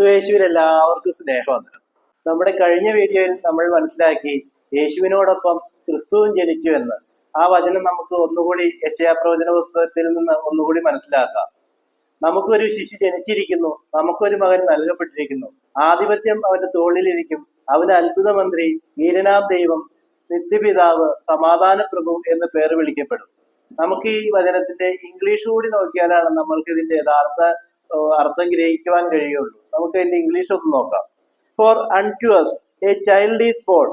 ക്രിസ്തുയേശുവിൽ എല്ലാവർക്കും സ്നേഹവന്ദനം. നമ്മുടെ കഴിഞ്ഞ വീഡിയോയിൽ നമ്മൾ മനസ്സിലാക്കി യേശുവിനോടൊപ്പം ക്രിസ്തുവും ജനിച്ചു എന്ന്. ആ വചനം നമുക്ക് ഒന്നുകൂടി യശയാപ്രവചന പുസ്തകത്തിൽ നിന്ന് ഒന്നുകൂടി മനസ്സിലാക്കാം. നമുക്കൊരു ശിശു ജനിച്ചിരിക്കുന്നു നമുക്കൊരു മകൻ നൽകപ്പെട്ടിരിക്കുന്നു. ആധിപത്യം അവന്റെ തോളിലിരിക്കും. അവന് അത്ഭുത മന്ത്രി വീരനാം ദൈവം നിത്യപിതാവ് സമാധാന പ്രഭു എന്ന് പേര് വിളിക്കപ്പെടും. നമുക്ക് ഈ വചനത്തിന്റെ ഇംഗ്ലീഷ് കൂടി നോക്കിയാലാണ് നമ്മൾക്ക് ഇതിന്റെ യഥാർത്ഥ അർത്ഥം ഗ്രഹിക്കുവാൻ കഴിയുള്ളൂ. നമുക്ക് അതിന്റെ ഇംഗ്ലീഷ് ഒന്ന് നോക്കാം. For unto us a child is born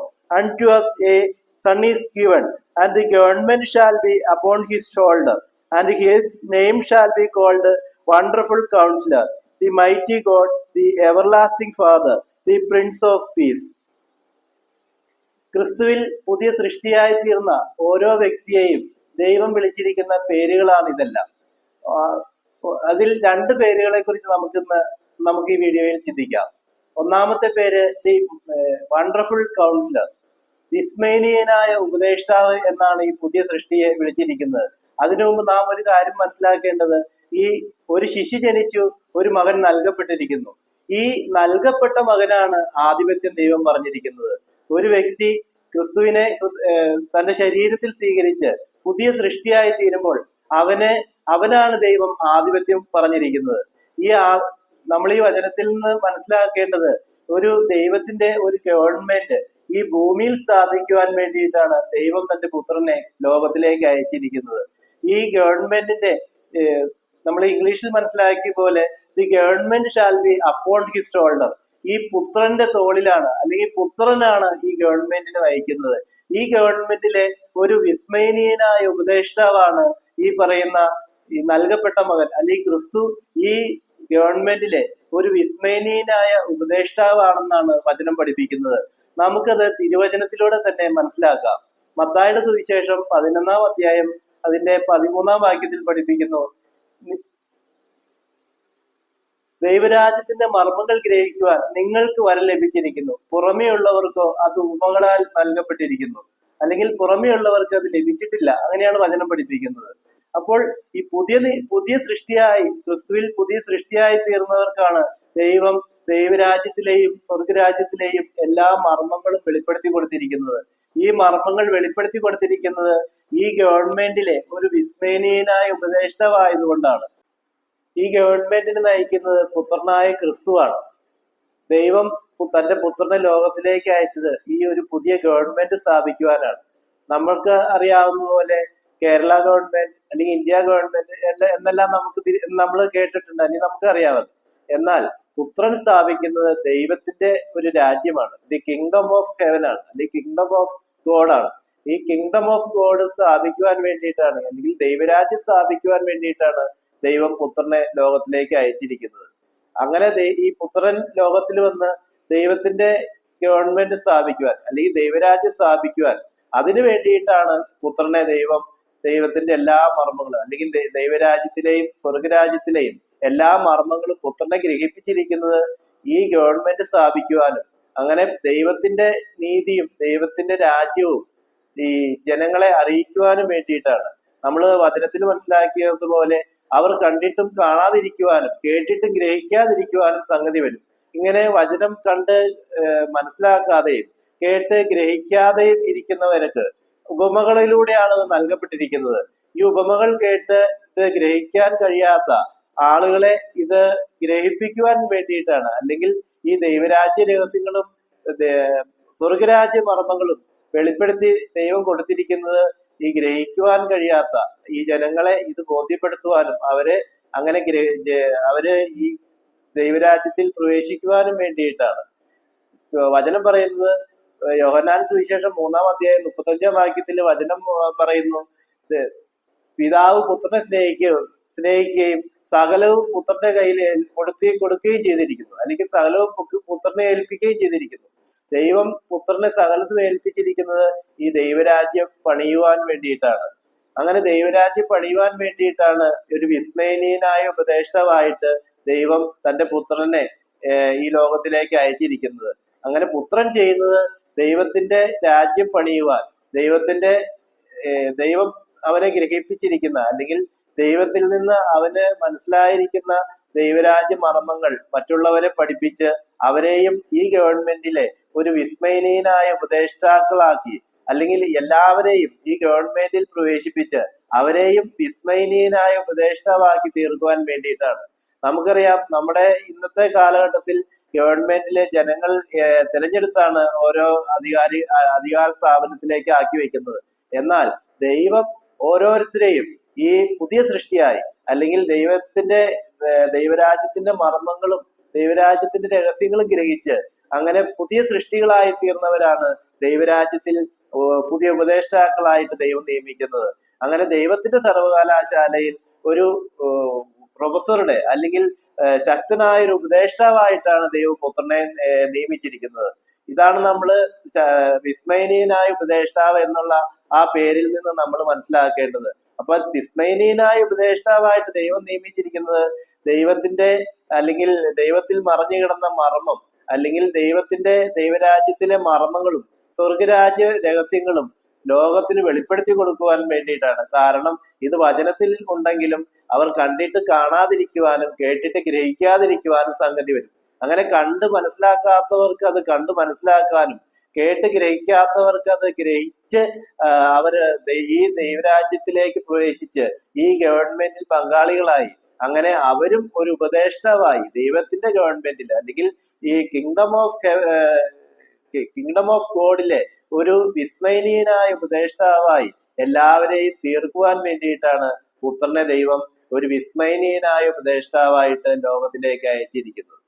us a son is given and the government shall be upon his shoulder and his name shall be called wonderful counsellor the mighty God the everlasting father the prince of peace ക്രിസ്തുവിൽ പുതിയ സൃഷ്ടിയായി തീർന്ന ഓരോ വ്യക്തിയെയും ദൈവം വിളിച്ചിരിക്കുന്ന പേരുകളാണ് ഇതെല്ലാം അതിൽ രണ്ട് പേരുകളെ കുറിച്ച് നമുക്കിന്ന് നമുക്ക് ഈ വീഡിയോയിൽ ചിന്തിക്കാം. ഒന്നാമത്തെ പേര് ദി വണ്ടർഫുൾ കൗൺസിലർ വിസ്മയനീയനായ ഉപദേഷ്ടാവ് എന്നാണ് ഈ പുതിയ സൃഷ്ടിയെ വിളിച്ചിരിക്കുന്നത്. അതിനു മുമ്പ് നാം ഒരു കാര്യം മനസ്സിലാക്കേണ്ടത്. ഈ ഒരു ശിശു ജനിച്ചു ഒരു മകൻ നൽകപ്പെട്ടിരിക്കുന്നു. ഈ നൽകപ്പെട്ട മകനാണ് ആധിപത്യം ദൈവം പറഞ്ഞിരിക്കുന്നത്. ഒരു വ്യക്തി ക്രിസ്തുവിനെ തന്റെ ശരീരത്തിൽ സ്വീകരിച്ച് പുതിയ സൃഷ്ടിയായി തീരുമ്പോൾ അവന് അവനാണ് ദൈവം ആധിപത്യം പറഞ്ഞിരിക്കുന്നത്. ഈ ആ നമ്മൾ ഈ വചനത്തിൽ നിന്ന് മനസ്സിലാക്കേണ്ടത് ഒരു ദൈവത്തിന്റെ ഒരു ഗവൺമെന്റ് ഈ ഭൂമിയിൽ സ്ഥാപിക്കുവാൻ വേണ്ടിയിട്ടാണ് ദൈവം തന്റെ പുത്രനെ ലോകത്തിലേക്ക് അയച്ചിരിക്കുന്നത്. ഈ ഗവൺമെന്റിന്റെ നമ്മൾ ഇംഗ്ലീഷിൽ മനസ്സിലാക്കിയ പോലെ the government shall be upon his shoulder ഈ പുത്രന്റെ തോളിലാണ് അല്ലെങ്കിൽ പുത്രനാണ് ഈ ഗവൺമെന്റിനെ നയിക്കുന്നത്. ഈ ഗവൺമെന്റിലെ ഒരു വിസ്മയനീയനായ ഉപദേഷ്ടാവാണ് ഈ പറയുന്ന ഈ നൽകപ്പെട്ട മകൻ അല്ലെങ്കിൽ ക്രിസ്തു ഈ ഗവൺമെന്റിലെ ഒരു വിസ്മയനീയനായ ഉപദേഷ്ടാവാണെന്നാണ് വചനം പഠിപ്പിക്കുന്നത്. നമുക്കത് തിരുവചനത്തിലൂടെ തന്നെ മനസ്സിലാക്കാം. മത്തായുടെ സുവിശേഷം പതിനൊന്നാം അധ്യായം അതിന്റെ പതിമൂന്നാം വാക്യത്തിൽ പഠിപ്പിക്കുന്നു. ദൈവരാജ്യത്തിന്റെ മർമ്മങ്ങൾ ഗ്രഹിക്കുവാൻ നിങ്ങൾക്ക് വരം ലഭിച്ചിരിക്കുന്നു. പുറമേയുള്ളവർക്കോ അത് ഉപകളാൽ നൽകപ്പെട്ടിരിക്കുന്നു. അല്ലെങ്കിൽ പുറമേയുള്ളവർക്ക് അത് ലഭിച്ചിട്ടില്ല. അങ്ങനെയാണ് വചനം പഠിപ്പിക്കുന്നത്. അപ്പോൾ ഈ പുതിയ പുതിയ സൃഷ്ടിയായി ക്രിസ്തുവിൽ പുതിയ സൃഷ്ടിയായി തീർന്നവർക്കാണ് ദൈവം ദൈവരാജ്യത്തിലെയും സ്വർഗരാജ്യത്തിലെയും എല്ലാ മർമ്മങ്ങളും വെളിപ്പെടുത്തി കൊടുത്തിരിക്കുന്നത്. ഈ മർമ്മങ്ങൾ വെളിപ്പെടുത്തി കൊടുത്തിരിക്കുന്നത് ഈ ഗവൺമെന്റിലെ ഒരു വിസ്മയനീയനായ ഉപദേഷ്ടാവായതുകൊണ്ടാണ്. ഈ ഗവൺമെന്റിനെ നയിക്കുന്നത് പുത്രനായ ക്രിസ്തുവാണ്. ദൈവം തന്റെ പുത്രനെ ലോകത്തിലേക്ക് അയച്ചത് ഈ ഒരു പുതിയ ഗവൺമെന്റ് സ്ഥാപിക്കുവാനാണ്. നമ്മൾക്ക് അറിയാവുന്ന പോലെ കേരള ഗവൺമെന്റ് അല്ലെങ്കിൽ ഇന്ത്യ ഗവൺമെന്റ് എന്നെല്ലാം നമുക്ക് നമ്മൾ കേട്ടിട്ടുണ്ട്. അല്ലെങ്കിൽ നമുക്ക് അറിയാവുന്നത് എന്നാൽ പുത്രൻ സ്ഥാപിക്കുന്നത് ദൈവത്തിന്റെ ഒരു രാജ്യമാണ്. ദി കിങ്ഡം ഓഫ് ഹെവൻ ആണ് അല്ലെങ്കിൽ കിങ്ഡം ഓഫ് ഗോഡ് ആണ്. ഈ കിങ്ഡം ഓഫ് ഗോഡ് സ്ഥാപിക്കുവാൻ വേണ്ടിയിട്ടാണ് അല്ലെങ്കിൽ ദൈവരാജ്യം സ്ഥാപിക്കുവാൻ വേണ്ടിയിട്ടാണ് ദൈവം പുത്രനെ ലോകത്തിലേക്ക് അയച്ചിരിക്കുന്നത്. അങ്ങനെ ഈ പുത്രൻ ലോകത്തിൽ വന്ന് ദൈവത്തിന്റെ ഗവൺമെന്റ് സ്ഥാപിക്കുവാൻ അല്ലെങ്കിൽ ദൈവരാജ്യം സ്ഥാപിക്കുവാൻ അതിനു വേണ്ടിയിട്ടാണ് പുത്രനെ ദൈവം ദൈവത്തിന്റെ എല്ലാ മർമ്മങ്ങളും അല്ലെങ്കിൽ ദൈവരാജ്യത്തിലെയും സ്വർഗരാജ്യത്തിലെയും എല്ലാ മർമ്മങ്ങളും പുത്രനെ ഗ്രഹിപ്പിച്ചിരിക്കുന്നത് ഈ ഗവൺമെന്റ് സ്ഥാപിക്കുവാനും അങ്ങനെ ദൈവത്തിന്റെ നീതിയും ദൈവത്തിന്റെ രാജ്യവും ഈ ജനങ്ങളെ അറിയിക്കുവാനും വേണ്ടിയിട്ടാണ്. നമ്മൾ വചനത്തിൽ മനസ്സിലാക്കിയതുപോലെ അവർ കണ്ടിട്ടും കാണാതിരിക്കുവാനും കേട്ടിട്ടും ഗ്രഹിക്കാതിരിക്കുവാനും സംഗതി വരും. ഇങ്ങനെ വചനം കണ്ട് മനസ്സിലാക്കാതെയും കേട്ട് ഗ്രഹിക്കാതെയും ഇരിക്കുന്നവർക്ക് ഉപമകളിലൂടെയാണ് അത് നൽകപ്പെട്ടിരിക്കുന്നത്. ഈ ഉപമകൾ കേട്ട് ഇത് ഗ്രഹിക്കാൻ കഴിയാത്ത ആളുകളെ ഇത് ഗ്രഹിപ്പിക്കുവാൻ വേണ്ടിയിട്ടാണ്. അല്ലെങ്കിൽ ഈ ദൈവരാജ്യ രഹസ്യങ്ങളും സ്വർഗരാജ്യ മർമ്മങ്ങളും വെളിപ്പെടുത്തി ദൈവം കൊടുത്തിരിക്കുന്നത് ഈ ഗ്രഹിക്കുവാൻ കഴിയാത്ത ഈ ജനങ്ങളെ ഇത് ബോധ്യപ്പെടുത്തുവാനും അവരെ അങ്ങനെ അവർ ഈ ദൈവരാജ്യത്തിൽ പ്രവേശിക്കുവാനും വേണ്ടിയിട്ടാണ്. വചനം പറയുന്നത് യോഹന്നാൻ സുവിശേഷം മൂന്നാം അധ്യായം മുപ്പത്തഞ്ചാം വാക്യത്തിൽ വചനം പറയുന്നു. പിതാവ് പുത്രനെ സ്നേഹിക്കുകയും സ്നേഹിക്കുകയും സകലവും പുത്രന്റെ കയ്യിൽ കൊടുത്തി കൊടുക്കുകയും ചെയ്തിരിക്കുന്നു. അല്ലെങ്കിൽ സകലവും പുത്രനെ ഏൽപ്പിക്കുകയും ചെയ്തിരിക്കുന്നു. ദൈവം പുത്രനെ സകലത്തും ഏൽപ്പിച്ചിരിക്കുന്നത് ഈ ദൈവരാജ്യം പണിയുവാൻ വേണ്ടിയിട്ടാണ്. അങ്ങനെ ദൈവരാജ്യം പണിയുവാൻ വേണ്ടിയിട്ടാണ് ഒരു വിസ്മയനീയനായ ഉപദേഷ്ടാവായിട്ട് ദൈവം തന്റെ പുത്രനെ ഈ ലോകത്തിലേക്ക് അയച്ചിരിക്കുന്നത്. അങ്ങനെ പുത്രൻ ചെയ്യുന്നത് ദൈവത്തിന്റെ രാജ്യം പണിയുവാൻ ദൈവത്തിന്റെ ദൈവം അവനെ ഗ്രഹിപ്പിച്ചിരിക്കുന്ന അല്ലെങ്കിൽ ദൈവത്തിൽ നിന്ന് അവന് മനസ്സിലായിരിക്കുന്ന ദൈവരാജ്യ മർമ്മങ്ങൾ മറ്റുള്ളവരെ പഠിപ്പിച്ച് അവരെയും ഈ ഗവൺമെന്റിലെ ഒരു വിസ്മയനീയനായ ഉപദേഷ്ടാക്കളാക്കി അല്ലെങ്കിൽ എല്ലാവരെയും ഈ ഗവൺമെന്റിൽ പ്രവേശിപ്പിച്ച് അവരെയും വിസ്മയനീയനായ ഉപദേഷ്ടാവാക്കി തീർക്കുവാൻ വേണ്ടിയിട്ടാണ്. നമുക്കറിയാം നമ്മുടെ ഇന്നത്തെ കാലഘട്ടത്തിൽ ഗവൺമെന്റിലെ ജനങ്ങൾ തിരഞ്ഞെടുത്താണ് ഓരോ അധികാരി അധികാര സ്ഥാപനത്തിലേക്ക് ആക്കി വെക്കുന്നത്. എന്നാൽ ദൈവം ഓരോരുത്തരെയും ഈ പുതിയ സൃഷ്ടിയായി അല്ലെങ്കിൽ ദൈവത്തിന്റെ ദൈവരാജ്യത്തിന്റെ മർമ്മങ്ങളും ദൈവരാജ്യത്തിന്റെ രഹസ്യങ്ങളും ഗ്രഹിച്ച് അങ്ങനെ പുതിയ സൃഷ്ടികളായി തീർന്നവരാണ് ദൈവരാജ്യത്തിൽ പുതിയ ഉപദേഷ്ടാക്കളായിട്ട് ദൈവം നിയമിക്കുന്നത്. അങ്ങനെ ദൈവത്തിന്റെ സർവകലാശാലയിൽ ഒരു പ്രൊഫസറുടെ അല്ലെങ്കിൽ ശക്തനായ ഒരു ഉപദേഷ്ടാവായിട്ടാണ് ദൈവപുത്രനെ നിയമിച്ചിരിക്കുന്നത്. ഇതാണ് നമ്മൾ വിസ്മയനീയനായ ഉപദേഷ്ടാവ് എന്നുള്ള ആ പേരിൽ നിന്ന് നമ്മൾ മനസ്സിലാക്കേണ്ടത്. അപ്പൊ വിസ്മയനീയനായ ഉപദേഷ്ടാവായിട്ട് ദൈവം നിയമിച്ചിരിക്കുന്നത് ദൈവത്തിന്റെ അല്ലെങ്കിൽ ദൈവത്തിൽ മറഞ്ഞു കിടന്ന മർമ്മം അല്ലെങ്കിൽ ദൈവത്തിന്റെ ദൈവരാജ്യത്തിലെ മർമ്മങ്ങളും സ്വർഗരാജ്യ രഹസ്യങ്ങളും ലോകത്തിന് വെളിപ്പെടുത്തി കൊടുക്കുവാൻ വേണ്ടിയിട്ടാണ്. കാരണം ഇത് വചനത്തിൽ ഉണ്ടെങ്കിലും അവർ കണ്ടിട്ട് കാണാതിരിക്കുവാനും കേട്ടിട്ട് ഗ്രഹിക്കാതിരിക്കുവാനും സംഗതി വരും. അങ്ങനെ കണ്ട് മനസ്സിലാക്കാത്തവർക്ക് അത് കണ്ട് മനസ്സിലാക്കാനും കേട്ട് ഗ്രഹിക്കാത്തവർക്ക് അത് ഗ്രഹിച്ച് അവർ ഈ ദൈവരാജ്യത്തിലേക്ക് പ്രവേശിച്ച് ഈ ഗവൺമെന്റിൽ പങ്കാളികളായി. അങ്ങനെ അവരും ഒരു ഉപദേഷ്ടാവായി. ദൈവത്തിന്റെ ഗവൺമെന്റിൽ അല്ലെങ്കിൽ ഈ കിങ്ഡം ഓഫ് കിങ്ഡം ഓഫ് ഗോഡിലെ ഒരു വിസ്മയനീയനായ ഉപദേഷ്ടാവായി എല്ലാവരെയും തീർക്കുവാൻ വേണ്ടിയിട്ടാണ് പുത്രനെ ദൈവം ഒരു വിസ്മയനീയനായ ഉപദേഷ്ടാവായിട്ട് ലോകത്തിലേക്ക് അയച്ചിരിക്കുന്നത്.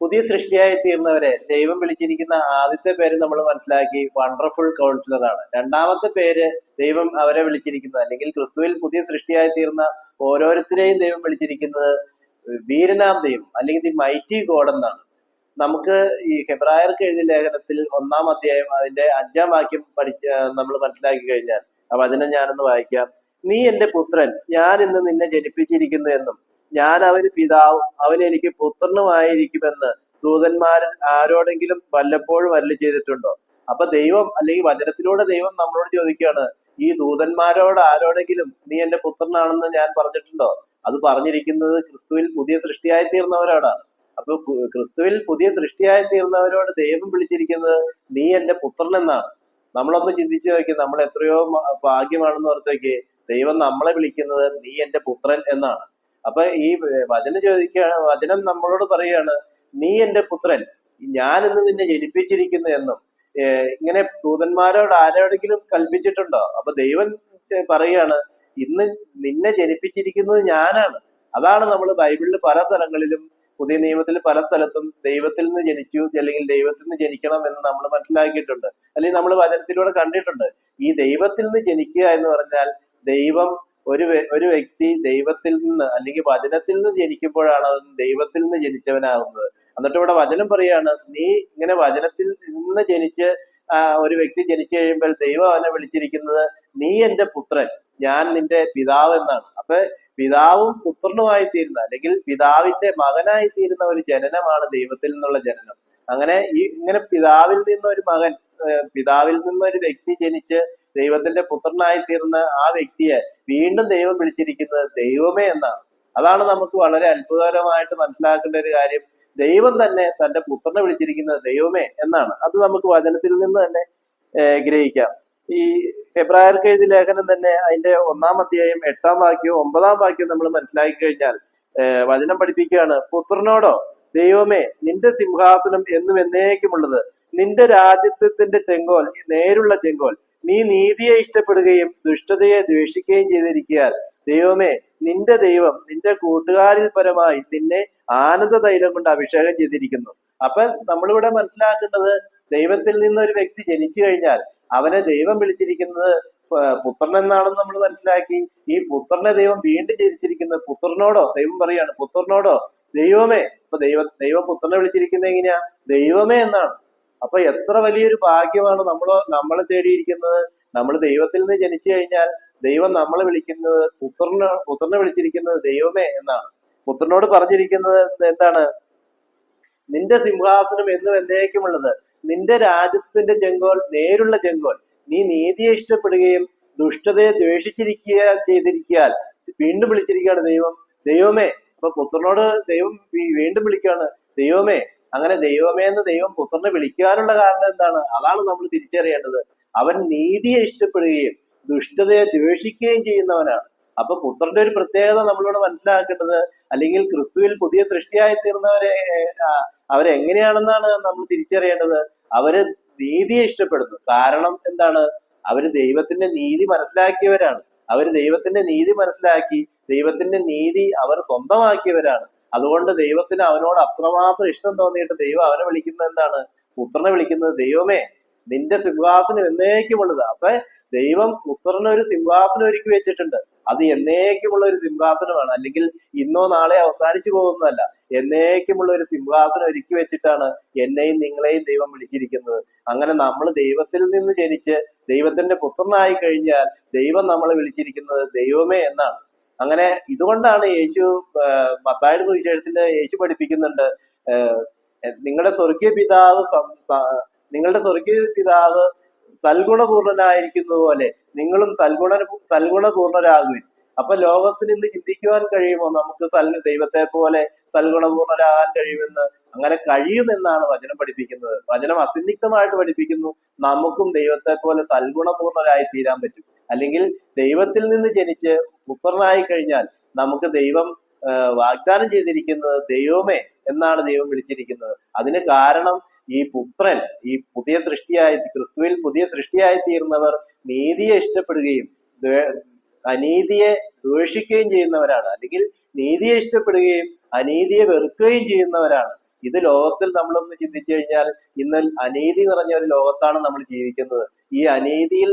പുതിയ സൃഷ്ടിയായി തീർന്നവരെ ദൈവം വിളിച്ചിരിക്കുന്ന ആദ്യത്തെ പേര് നമ്മൾ മനസ്സിലാക്കി വണ്ടർഫുൾ കൗൺസിലർ ആണ്. രണ്ടാമത്തെ പേര് ദൈവം അവരെ വിളിച്ചിരിക്കുന്നത് അല്ലെങ്കിൽ ക്രിസ്തുവിൽ പുതിയ സൃഷ്ടിയായി തീർന്ന ഓരോരുത്തരെയും ദൈവം വിളിച്ചിരിക്കുന്നത് വീരനാം ദൈവം അല്ലെങ്കിൽ ദി മൈറ്റി ഗോഡ് എന്നാണ്. നമുക്ക് ഈ ഹെബ്രായർക്ക് എഴുതിയ ലേഖനത്തിൽ ഒന്നാം അധ്യായം അതിന്റെ അഞ്ചാം വാക്യം പഠിച്ച് നമ്മൾ മനസ്സിലാക്കി കഴിഞ്ഞാൽ ആ അതിനെ ഞാനൊന്ന് വായിക്കാം. നീ എന്റെ പുത്രൻ ഞാൻ ഇന്ന് നിന്നെ ജനിപ്പിച്ചിരിക്കുന്നു എന്നും ഞാൻ അവന് പിതാവ് അവൻ എനിക്ക് പുത്രനുമായിരിക്കുമെന്ന് ദൂതന്മാരിൽ ആരോടെങ്കിലും വല്ലപ്പോഴും അരളി ചെയ്തിട്ടുണ്ടോ? അപ്പൊ ദൈവം അല്ലെങ്കിൽ വചനത്തിലൂടെ ദൈവം നമ്മളോട് ചോദിക്കുകയാണ് ഈ ദൂതന്മാരോട് ആരോടെങ്കിലും നീ എന്റെ പുത്രനാണെന്ന് ഞാൻ പറഞ്ഞിട്ടുണ്ടോ? അത് പറഞ്ഞിരിക്കുന്നത് ക്രിസ്തുവിൽ പുതിയ സൃഷ്ടിയായി തീർന്നവരോടാണ് അപ്പൊ ക്രിസ്തുവിൽ പുതിയ സൃഷ്ടിയായി തീർന്നവരോട് ദൈവം വിളിച്ചിരിക്കുന്നത് നീ എന്റെ പുത്രൻ എന്നാണ് നമ്മളൊന്ന് ചിന്തിച്ചു നോക്കി നമ്മൾ എത്രയോ ഭാഗ്യമാണെന്ന് ഓർത്ത് നോക്കി ദൈവം നമ്മളെ വിളിക്കുന്നത് നീ എന്റെ പുത്രൻ എന്നാണ്. അപ്പൊ ഈ വചനം ചോദിക്കുക വചനം നമ്മളോട് പറയാണ് നീ എന്റെ പുത്രൻ ഞാൻ ഇന്ന് നിന്നെ ജനിപ്പിച്ചിരിക്കുന്നു എന്നും. ഇങ്ങനെ ദൂതന്മാരോട് ആരോടെങ്കിലും കൽപ്പിച്ചിട്ടുണ്ടോ? അപ്പൊ ദൈവം പറയാണ് ഇന്ന് നിന്നെ ജനിപ്പിച്ചിരിക്കുന്നത് ഞാനാണ്. അതാണ് നമ്മൾ ബൈബിളിൽ പല സ്ഥലങ്ങളിലും പുതിയ നിയമത്തിൽ പല സ്ഥലത്തും ദൈവത്തിൽ നിന്ന് ജനിച്ചു അല്ലെങ്കിൽ ദൈവത്തിൽ നിന്ന് ജനിക്കണം എന്ന് നമ്മൾ മനസ്സിലാക്കിയിട്ടുണ്ട്. അല്ലെങ്കിൽ നമ്മൾ വചനത്തിലൂടെ കണ്ടിട്ടുണ്ട്. ഈ ദൈവത്തിൽ നിന്ന് ജനിക്കുക എന്ന് പറഞ്ഞാൽ ദൈവം ഒരു ഒരു വ്യക്തി ദൈവത്തിൽ നിന്ന് അല്ലെങ്കിൽ വചനത്തിൽ നിന്ന് ജനിക്കുമ്പോഴാണ് അവൻ ദൈവത്തിൽ നിന്ന് ജനിച്ചവനാകുന്നത്. എന്നിട്ട് ഇവിടെ വചനം പറയാണ് നീ ഇങ്ങനെ വചനത്തിൽ നിന്ന് ജനിച്ച് ഒരു വ്യക്തി ജനിച്ചു കഴിയുമ്പോൾ ദൈവം അവനെ വിളിച്ചിരിക്കുന്നത് നീ എന്റെ പുത്രൻ ഞാൻ നിന്റെ പിതാവ് എന്നാണ്. അപ്പൊ പിതാവും പുത്രനുമായി തീരുന്ന അല്ലെങ്കിൽ പിതാവിന്റെ മകനായി തീരുന്ന ഒരു ജനനമാണ് ദൈവത്തിൽ നിന്നുള്ള ജനനം. അങ്ങനെ ഈ ഇങ്ങനെ പിതാവിൽ നിന്ന് ഒരു മകൻ പിതാവിൽ നിന്ന് ഒരു വ്യക്തി ജനിച്ച് ദൈവത്തിന്റെ പുത്രനായി തീർന്ന ആ വ്യക്തിയെ വീണ്ടും ദൈവം വിളിച്ചിരിക്കുന്നത് ദൈവമേ എന്നാണ്. അതാണ് നമുക്ക് വളരെ അത്ഭുതകരമായിട്ട് മനസ്സിലാക്കേണ്ട ഒരു കാര്യം. ദൈവം തന്നെ തന്റെ പുത്രനെ വിളിച്ചിരിക്കുന്നത് ദൈവമേ എന്നാണ്. അത് നമുക്ക് വചനത്തിൽ നിന്ന് തന്നെ ഗ്രഹിക്കാം. ഈ ഹെബ്രായർക്ക് എഴുതിയ ലേഖനം തന്നെ അതിന്റെ ഒന്നാം അധ്യായം എട്ടാം വാക്യവും ഒമ്പതാം വാക്യവും നമ്മൾ മനസ്സിലാക്കി കഴിഞ്ഞാൽ വചനം പഠിപ്പിക്കുകയാണ്. പുത്രനോടോ ദൈവമേ നിന്റെ സിംഹാസനം എന്നും എന്നേക്കുമുള്ളത്. നിന്റെ രാജ്യത്വത്തിന്റെ ചെങ്കോൽ നേരുള്ള ചെങ്കോൽ. നീ നീതിയെ ഇഷ്ടപ്പെടുകയും ദുഷ്ടതയെ ദ്വേഷിക്കുകയും ചെയ്തിരിക്കാൻ ദൈവമേ നിന്റെ ദൈവം നിന്റെ കൂട്ടുകാരിൽ പരമായി നിന്നെ ആനന്ദ തൈലം കൊണ്ട് അഭിഷേകം ചെയ്തിരിക്കുന്നു. അപ്പൊ നമ്മളിവിടെ മനസ്സിലാക്കേണ്ടത് ദൈവത്തിൽ നിന്ന് ഒരു വ്യക്തി ജനിച്ചു കഴിഞ്ഞാൽ അവനെ ദൈവം വിളിച്ചിരിക്കുന്നത് പുത്രൻ എന്നാണെന്ന് നമ്മൾ മനസ്സിലാക്കി. ഈ പുത്രനെ ദൈവം വീണ്ടും ജനിച്ചിരിക്കുന്നത് പുത്രനോടോ ദൈവം പറയാണ് പുത്രനോടോ ദൈവമേ. അപ്പൊ ദൈവ ദൈവം പുത്രനെ വിളിച്ചിരിക്കുന്നത് എങ്ങനെയാ? ദൈവമേ എന്നാണ്. അപ്പൊ എത്ര വലിയൊരു ഭാഗ്യമാണ് നമ്മൾ നമ്മളെ തേടിയിരിക്കുന്നത്. നമ്മൾ ദൈവത്തിൽ നിന്ന് ജനിച്ചു കഴിഞ്ഞാൽ ദൈവം നമ്മളെ വിളിക്കുന്നത് പുത്രനെ പുത്രനെ വിളിച്ചിരിക്കുന്നത് ദൈവമേ എന്നാണ്. പുത്രനോട് പറഞ്ഞിരിക്കുന്നത് എന്താണ്? നിന്റെ സിംഹാസനം എന്നും എന്നേക്കുമുള്ളത്. നിന്റെ രാജ്യത്തിന്റെ ചെങ്കോൽ നേരുള്ള ചെങ്കോൽ. നീ നീതിയെ ഇഷ്ടപ്പെടുകയും ദുഷ്ടതയെ ദ്വേഷിച്ചിരിക്കുക ചെയ്തിരിക്കാൻ വീണ്ടും വിളിച്ചിരിക്കുകയാണ് ദൈവം. ദൈവമേ അപ്പൊ പുത്രനോട് ദൈവം വീണ്ടും വിളിക്കുകയാണ്. ദൈവമേ അങ്ങനെ ദൈവമേ എന്ന് ദൈവം പുത്രനെ വിളിക്കാനുള്ള കാരണം എന്താണ്? അതാണ് നമ്മൾ തിരിച്ചറിയേണ്ടത്. അവൻ നീതിയെ ഇഷ്ടപ്പെടുകയും ദുഷ്ടതയെ ദ്വേഷിക്കുകയും ചെയ്യുന്നവനാണ്. അപ്പൊ പുത്രന്റെ ഒരു പ്രത്യേകത നമ്മളോട് മനസ്സിലാക്കേണ്ടത് അല്ലെങ്കിൽ ക്രിസ്തുവിൽ പുതിയ സൃഷ്ടിയായി തീർന്നവരെ അവരെങ്ങനെയാണെന്നാണ് നമ്മൾ തിരിച്ചറിയേണ്ടത്. അവർ നീതിയെ ഇഷ്ടപ്പെടുന്നു. കാരണം എന്താണ്? അവർ ദൈവത്തിന്റെ നീതി മനസ്സിലാക്കിയവരാണ്. അവർ ദൈവത്തിന്റെ നീതി മനസ്സിലാക്കി ദൈവത്തിന്റെ നീതി അവർ സ്വന്തമാക്കിയവരാണ്. അതുകൊണ്ട് ദൈവത്തിന് അവനോട് അത്രമാത്രം ഇഷ്ടം തോന്നിയിട്ട് ദൈവം അവനെ വിളിക്കുന്നത് എന്താണ്? പുത്രനെ വിളിക്കുന്നത് ദൈവമേ നിന്റെ സിംഹാസനം എന്നേക്കുമുള്ളത്. അപ്പൊ ദൈവം പുത്രന് ഒരു സിംഹാസനം ഒരുക്കി വെച്ചിട്ടുണ്ട്. അത് എന്നേക്കുമുള്ള ഒരു സിംഹാസനമാണ്. അല്ലെങ്കിൽ ഇന്നോ നാളെ അവസാനിച്ചു പോകുന്നതല്ല. എന്നേക്കുമുള്ള ഒരു സിംഹാസനം ഒരുക്കി വെച്ചിട്ടാണ് എന്നെയും നിങ്ങളെയും ദൈവം വിളിച്ചിരിക്കുന്നത്. അങ്ങനെ നമ്മൾ ദൈവത്തിൽ നിന്ന് ജനിച്ച് ദൈവത്തിന്റെ പുത്രനായി കഴിഞ്ഞാൽ ദൈവം നമ്മളെ വിളിച്ചിരിക്കുന്നത് ദൈവമേ എന്നാണ്. അങ്ങനെ ഇതുകൊണ്ടാണ് യേശു ആ, സുവിശേഷത്തിന്റെ യേശു പഠിപ്പിക്കുന്നുണ്ട് നിങ്ങളുടെ സ്വർഗീയ പിതാവ് നിങ്ങളുടെ സ്വർഗീയ പിതാവ് സൽഗുണപൂർണനായിരിക്കുന്നത് പോലെ നിങ്ങളും സൽഗുണ സൽഗുണപൂർണരാകുവിൻ. അപ്പൊ ലോകത്തിൽ ഇന്ന് ചിന്തിക്കുവാൻ കഴിയുമോ? നമുക്ക് സൽ ദൈവത്തെ പോലെ സൽഗുണപൂർണരാകാൻ കഴിയുമെന്ന് അങ്ങനെ കഴിയുമെന്നാണ് വചനം പഠിപ്പിക്കുന്നത്. വചനം അസന്നിഗ്ധമായിട്ട് പഠിപ്പിക്കുന്നു. നമുക്കും ദൈവത്തെ പോലെ സൽഗുണപൂർണരായി തീരാൻ പറ്റും. അല്ലെങ്കിൽ ദൈവത്തിൽ നിന്ന് ജനിച്ച് പുത്രനായി കഴിഞ്ഞാൽ നമുക്ക് ദൈവം വാഗ്ദാനം ചെയ്തിരിക്കുന്നത് ദൈവമേ എന്നാണ് ദൈവം വിളിച്ചിരിക്കുന്നത്. അതിന് കാരണം ഈ പുത്രൻ ഈ പുതിയ സൃഷ്ടിയായി ക്രിസ്തുവിൽ പുതിയ സൃഷ്ടിയായി തീർന്നവർ നീതിയെ ഇഷ്ടപ്പെടുകയും അനീതിയെ ദ്വേഷിക്കുകയും ചെയ്യുന്നവരാണ്. അല്ലെങ്കിൽ നീതിയെ ഇഷ്ടപ്പെടുകയും അനീതിയെ വെറുക്കുകയും ചെയ്യുന്നവരാണ്. ഇത് ലോകത്തിൽ നമ്മളൊന്ന് ചിന്തിച്ചു കഴിഞ്ഞാൽ ഇന്ന് അനീതി നിറഞ്ഞ ഒരു ലോകത്താണ് നമ്മൾ ജീവിക്കുന്നത്. ഈ അനീതിയിൽ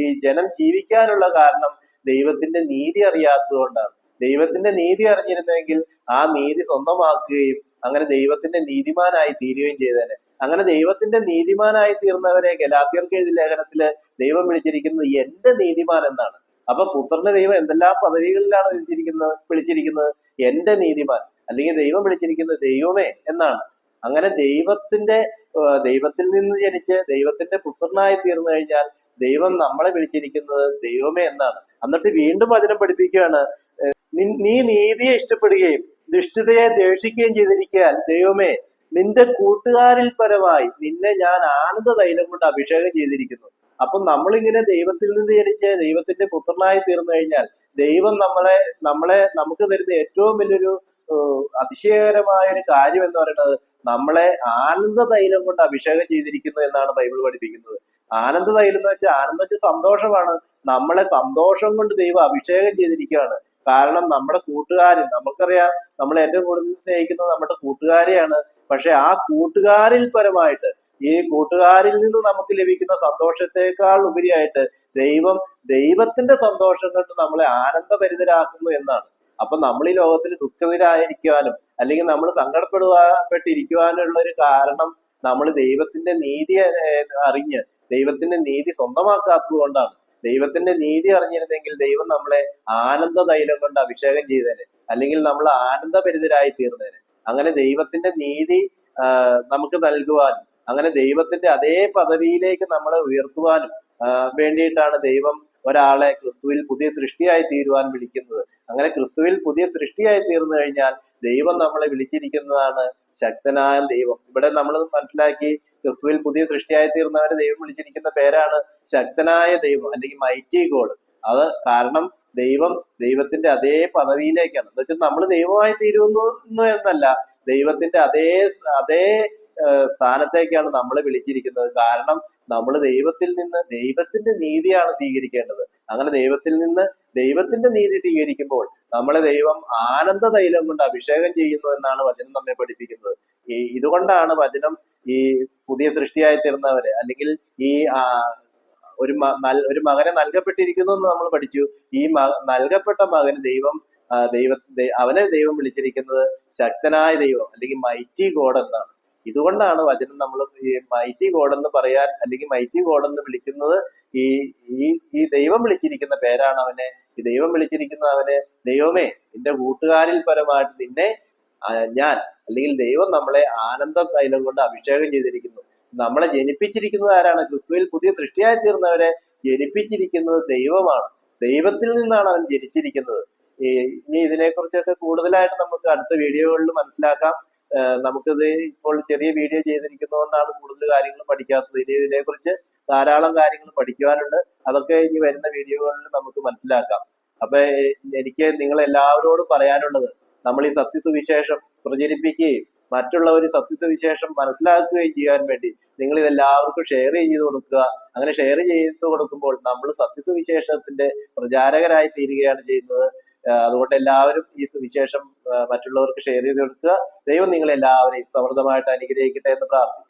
ഈ ജനം ജീവിക്കാനുള്ള കാരണം ദൈവത്തിന്റെ നീതി അറിയാത്തതുകൊണ്ടാണ് ദൈവത്തിന്റെ നീതി അറിഞ്ഞിരുന്നെങ്കിൽ ആ നീതി സ്വന്തമാക്കുകയും അങ്ങനെ ദൈവത്തിന്റെ നീതിമാനായി തീരുകയും ചെയ്തേനെ. അങ്ങനെ ദൈവത്തിന്റെ നീതിമാനായി തീർന്നവരെ ഗലാത്യർക്ക് എഴുതി ലേഖനത്തിൽ ദൈവം വിളിച്ചിരിക്കുന്നത് എന്റെ നീതിമാൻ എന്നാണ്. അപ്പൊ പുത്രന്റെ ദൈവം എന്തെല്ലാം പദവികളിലാണ് വിളിച്ചിരിക്കുന്നത് വിളിച്ചിരിക്കുന്നത്? എന്റെ നീതിമാൻ. അല്ലെങ്കിൽ ദൈവം വിളിച്ചിരിക്കുന്നത് ദൈവമേ എന്നാണ്. അങ്ങനെ ദൈവത്തിന്റെ ദൈവത്തിൽ നിന്ന് ജനിച്ച് ദൈവത്തിന്റെ പുത്രനായി തീർന്നു കഴിഞ്ഞാൽ ദൈവം നമ്മളെ വിളിച്ചിരിക്കുന്നത് ദൈവമേ എന്നാണ്. എന്നിട്ട് വീണ്ടും വചനം പഠിപ്പിക്കുകയാണ് നീ നീതിയെ ഇഷ്ടപ്പെടുകയും ദുഷ്ടതയെ ദേഷിക്കുകയും ചെയ്തിരിക്കാൻ ദൈവമേ നിന്റെ കൂട്ടുകാരിൽ പരമായി നിന്നെ ഞാൻ ആനന്ദ തൈലം കൊണ്ട് അഭിഷേകം ചെയ്തിരിക്കുന്നു. അപ്പൊ നമ്മളിങ്ങനെ ദൈവത്തിൽ നിന്ന് ജനിച്ച് ദൈവത്തിന്റെ പുത്രനായി തീർന്നു കഴിഞ്ഞാൽ ദൈവം നമ്മളെ നമ്മളെ നമുക്ക് തരുന്ന ഏറ്റവും വലിയൊരു അതിശയകരമായ ഒരു കാര്യം എന്ന് പറയുന്നത് നമ്മളെ ആനന്ദ തൈലം കൊണ്ട് അഭിഷേകം ചെയ്തിരിക്കുന്നു എന്നാണ് ബൈബിൾ പഠിപ്പിക്കുന്നത്. ആനന്ദ തൈലം എന്ന് വെച്ചാൽ ആനന്ദം വെച്ചാൽ സന്തോഷമാണ്. നമ്മളെ സന്തോഷം കൊണ്ട് ദൈവം അഭിഷേകം ചെയ്തിരിക്കുകയാണ്. കാരണം നമ്മുടെ കൂട്ടുകാരൻ നമുക്കറിയാം നമ്മൾ ഏറ്റവും കൂടുതൽ സ്നേഹിക്കുന്നത് നമ്മുടെ കൂട്ടുകാരെയാണ്. പക്ഷെ ആ കൂട്ടുകാരിൽ പരമായിട്ട് ഈ കൂട്ടുകാരിൽ നിന്ന് നമുക്ക് ലഭിക്കുന്ന സന്തോഷത്തെക്കാൾ ഉപരിയായിട്ട് ദൈവം ദൈവത്തിന്റെ സന്തോഷം കൊണ്ട് നമ്മളെ ആനന്ദഭരിതരാക്കുന്നു എന്നാണ്. അപ്പൊ നമ്മൾ ഈ ലോകത്തിൽ ദുഃഖനിരായിരിക്കുവാനും അല്ലെങ്കിൽ നമ്മൾ സങ്കടപ്പെടുവാപ്പെട്ടിരിക്കുവാനുള്ള ഒരു കാരണം നമ്മൾ ദൈവത്തിന്റെ നീതി അറിഞ്ഞ് ദൈവത്തിന്റെ നീതി സ്വന്തമാക്കാത്തത് കൊണ്ടാണ്. ദൈവത്തിന്റെ നീതി അറിഞ്ഞിരുന്നെങ്കിൽ ദൈവം നമ്മളെ ആനന്ദ തൈലം കൊണ്ട് അഭിഷേകം ചെയ്തേനെ. അല്ലെങ്കിൽ നമ്മൾ ആനന്ദപരിതരായി തീർന്നേനെ. അങ്ങനെ ദൈവത്തിന്റെ നീതി നമുക്ക് നൽകുവാനും അങ്ങനെ ദൈവത്തിന്റെ അതേ പദവിയിലേക്ക് നമ്മളെ ഉയർത്തുവാനും വേണ്ടിയിട്ടാണ് ദൈവം ഒരാളെ ക്രിസ്തുവിൽ പുതിയ സൃഷ്ടിയായി തീരുവാൻ വിളിക്കുന്നത്. അങ്ങനെ ക്രിസ്തുവിൽ പുതിയ സൃഷ്ടിയായി തീർന്നു കഴിഞ്ഞാൽ ദൈവം നമ്മളെ വിളിച്ചിരിക്കുന്നതാണ്. ശക്തനായ ദൈവം. ഇവിടെ നമ്മൾ മനസ്സിലാക്കി ക്രിസ്തുവിൽ പുതിയ സൃഷ്ടിയായി തീർന്നവരെ ദൈവം വിളിച്ചിരിക്കുന്ന പേരാണ് ശക്തനായ ദൈവം അല്ലെങ്കിൽ മൈറ്റി ഗോഡ് അത് കാരണം ദൈവം ദൈവത്തിന്റെ അതേ പദവിയിലേക്കാണ്. എന്ന് വെച്ചാൽ നമ്മൾ ദൈവമായി തീരുന്നു എന്നല്ല. ദൈവത്തിന്റെ അതേ അതേ സ്ഥാനത്തേക്കാണ് നമ്മളെ വിളിച്ചിരിക്കുന്നത്. കാരണം നമ്മൾ ദൈവത്തിൽ നിന്ന് ദൈവത്തിന്റെ നീതിയാണ് സ്വീകരിക്കേണ്ടത്. അങ്ങനെ ദൈവത്തിൽ നിന്ന് ദൈവത്തിന്റെ നീതി സ്വീകരിക്കുമ്പോൾ നമ്മളെ ദൈവം ആനന്ദ തൈലം കൊണ്ട് അഭിഷേകം ചെയ്യുന്നു എന്നാണ് വചനം നമ്മെ പഠിപ്പിക്കുന്നത്. ഈ ഇതുകൊണ്ടാണ് വചനം ഈ പുതിയ സൃഷ്ടിയായി തീർന്നവര്. അല്ലെങ്കിൽ ഈ ഒരു ഒരു മകനെ നൽകപ്പെട്ടിരിക്കുന്നു എന്ന് നമ്മൾ പഠിച്ചു. ഈ നൽകപ്പെട്ട മകന് ദൈവം ദൈവ അവനെ ദൈവം വിളിച്ചിരിക്കുന്നത് ശക്തനായ ദൈവം അല്ലെങ്കിൽ മൈറ്റി ഗോഡ് എന്നാണ്. ഇതുകൊണ്ടാണ് വചനം നമ്മൾ ഈ മൈറ്റി ഗോഡ് എന്ന് പറയാൻ അല്ലെങ്കിൽ മൈറ്റി ഗോഡ് എന്ന് വിളിക്കുന്നത് ഈ ഈ ഈ ദൈവം വിളിച്ചിരിക്കുന്ന പേരാണ് അവനെ. ഈ ദൈവം വിളിച്ചിരിക്കുന്ന അവനെ ദൈവമേ നിന്റെ കൂട്ടുകാരിൽ പരമായിട്ട് നിന്നെ ഞാൻ അല്ലെങ്കിൽ ദൈവം നമ്മളെ ആനന്ദ തൈലം കൊണ്ട് അഭിഷേകം ചെയ്തിരിക്കുന്നു. നമ്മളെ ജനിപ്പിച്ചിരിക്കുന്നത് ആരാണ്? ക്രിസ്തുവിൽ പുതിയ സൃഷ്ടിയായി തീർന്നവരെ ജനിപ്പിച്ചിരിക്കുന്നത് ദൈവമാണ്. ദൈവത്തിൽ നിന്നാണ് അവൻ ജനിച്ചിരിക്കുന്നത്. ഇനി ഇതിനെക്കുറിച്ചൊക്കെ കൂടുതലായിട്ട് നമുക്ക് അടുത്ത വീഡിയോകളിൽ മനസ്സിലാക്കാം. നമുക്കിത് ഇപ്പോൾ ചെറിയ വീഡിയോ ചെയ്തിരിക്കുന്നതുകൊണ്ടാണ് കൂടുതൽ കാര്യങ്ങൾ പഠിക്കാത്തത്. ഇനി ഇതിനെക്കുറിച്ച് ധാരാളം കാര്യങ്ങൾ പഠിക്കുവാനുണ്ട്. അതൊക്കെ ഇനി വരുന്ന വീഡിയോകളിൽ നമുക്ക് മനസ്സിലാക്കാം. അപ്പൊ എനിക്ക് നിങ്ങൾ എല്ലാവരോടും പറയാനുള്ളത് നമ്മൾ ഈ സത്യസുവിശേഷം പ്രചരിപ്പിക്കുകയും മറ്റുള്ളവർ സത്യസുവിശേഷം മനസ്സിലാക്കുകയും ചെയ്യാൻ വേണ്ടി നിങ്ങൾ ഇതെല്ലാവർക്കും ഷെയർ ചെയ്ത് കൊടുക്കുക. അങ്ങനെ ഷെയർ ചെയ്ത് കൊടുക്കുമ്പോൾ നമ്മൾ സത്യസുവിശേഷത്തിന്റെ പ്രചാരകരായി തീരുകയാണ് ചെയ്യുന്നത്. അതുകൊണ്ട് എല്ലാവരും ഈ സുവിശേഷം മറ്റുള്ളവർക്ക് ഷെയർ ചെയ്ത് കൊടുക്കുക. ദൈവം നിങ്ങളെല്ലാവരെയും സമൃദ്ധമായിട്ട് അനുഗ്രഹിക്കട്ടെ എന്ന് പ്രാർത്ഥിക്കുന്നു.